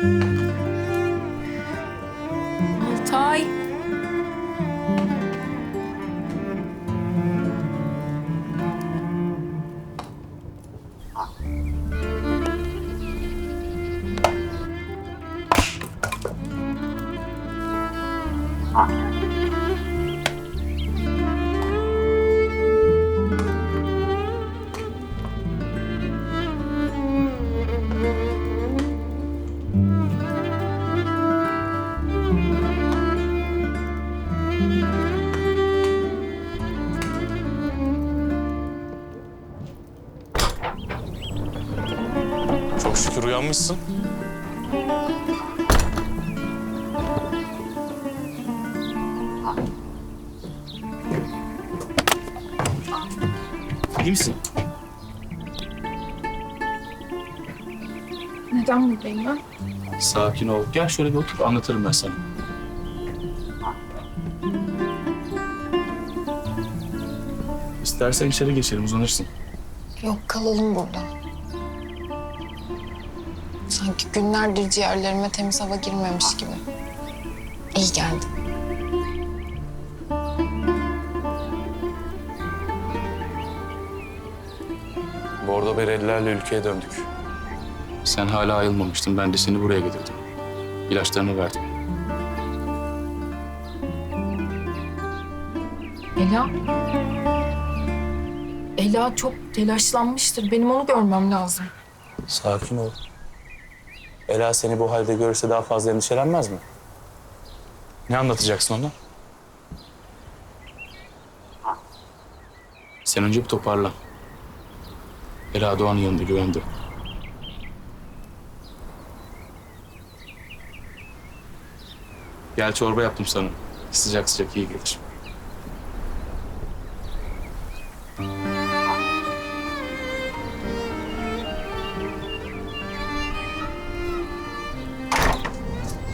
Altay. Ah. Çok şükür uyanmışsın. İyi misin? Neden buradayım ben? Sakin ol. Gel şöyle bir otur anlatırım ben sana. İstersen içeri geçelim uzanırsın. Yok kalalım burada. Sanki günlerdir ciğerlerime temiz hava girmemiş gibi. İyi geldi. Bordo berelilerle ülkeye döndük. Sen hala ayılmamıştın. Ben de seni buraya getirdim. İlaçlarını verdim. Ela. Ela çok telaşlanmıştır. Benim onu görmem lazım. Sakin ol. Ela seni bu halde görürse daha fazla endişelenmez mi? Ne anlatacaksın ona? Sen önce bir toparlan. Ela Doğan'ın yanında güvende. Gel çorba yaptım sana. Sıcak sıcak iyi gelir.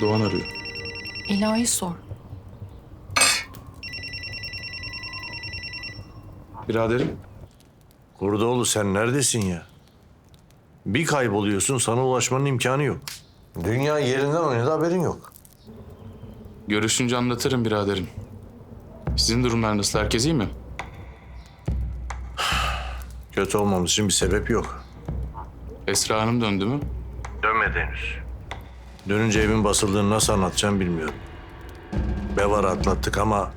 Doğan arıyor. Ela'yı sor. Biraderim. Kurdoğlu sen neredesin ya? Bir kayboluyorsun sana ulaşmanın imkanı yok. Dünya yerinden oynadı haberin yok. Görüşünce anlatırım biraderim. Sizin durumlar nasıl? Herkes iyi mi? Kötü olmamız için bir sebep yok. Esra Hanım döndü mü? Dönmedi henüz. Dönünce evin basıldığını nasıl anlatacağım bilmiyorum. Bevar'ı atlattık ama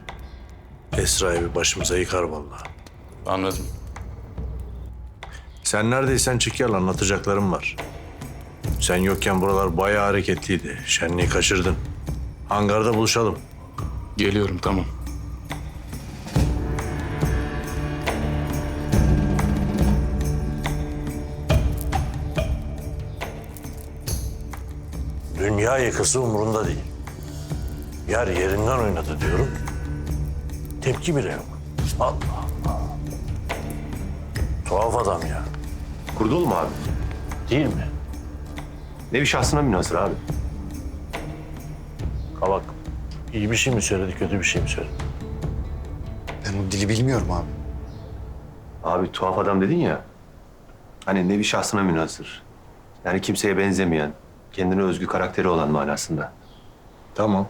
Esra evi başımıza yıkar vallahi. Anladım. Sen neredeysen çık gel anlatacaklarım var. Sen yokken buralar bayağı hareketliydi. Şenliği kaçırdın. Hangarda buluşalım. Geliyorum tamam. Dünya yıkısı umurunda değil. Yer yerinden oynadı diyorum. Tepki bile yok. Allah Allah. Tuhaf adam ya. Kurduğul mu abi? Değil mi? Nevi şahsına münhasır abi. Kabak. iyi bir şey mi söyledi, kötü bir şey mi söyledi? Ben o dili bilmiyorum abi. Abi tuhaf adam dedin ya. Hani nevi şahsına münhasır. Yani kimseye benzemeyen, kendine özgü karakteri olan manasında. Tamam.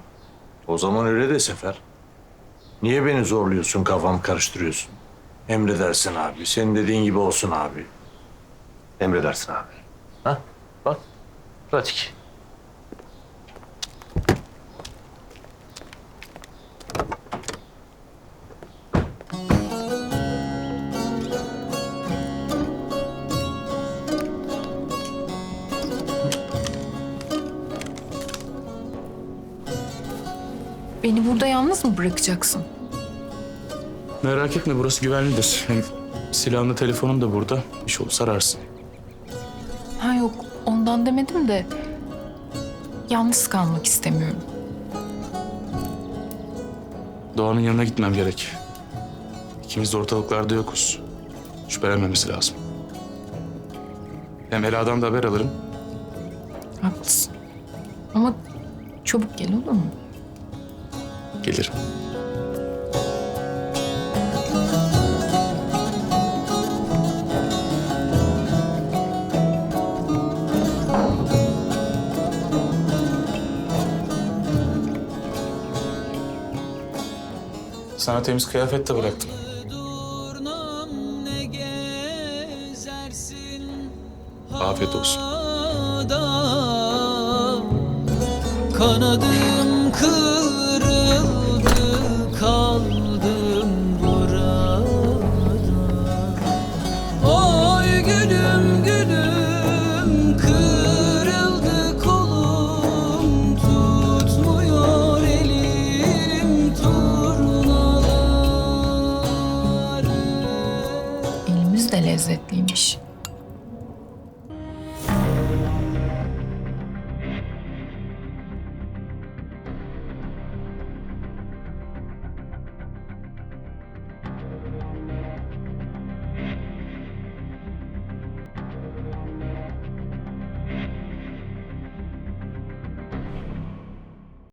O zaman öyle de Sefer. Niye beni zorluyorsun, kafamı karıştırıyorsun? Emredersin abi. Senin dediğin gibi olsun abi. Emredersin abi. Ha? Bak. Pratik. Beni burada yalnız mı bırakacaksın? Merak etme burası güvenlidir. Hem silahınla telefonun da burada. Bir şey olursa ararsın. Ha yok ondan demedim de yalnız kalmak istemiyorum. Doğan'ın yanına gitmem gerek. İkimiz de ortalıklarda yokuz. Şüphelenmemesi lazım. Hem Ela'dan da haber alırım. Haklısın. Ama çabuk gel olur mu? Gelirim. Sana temiz kıyafet de bıraktım. Afiyet olsun. Kanadım kırıldı lezzetliymiş.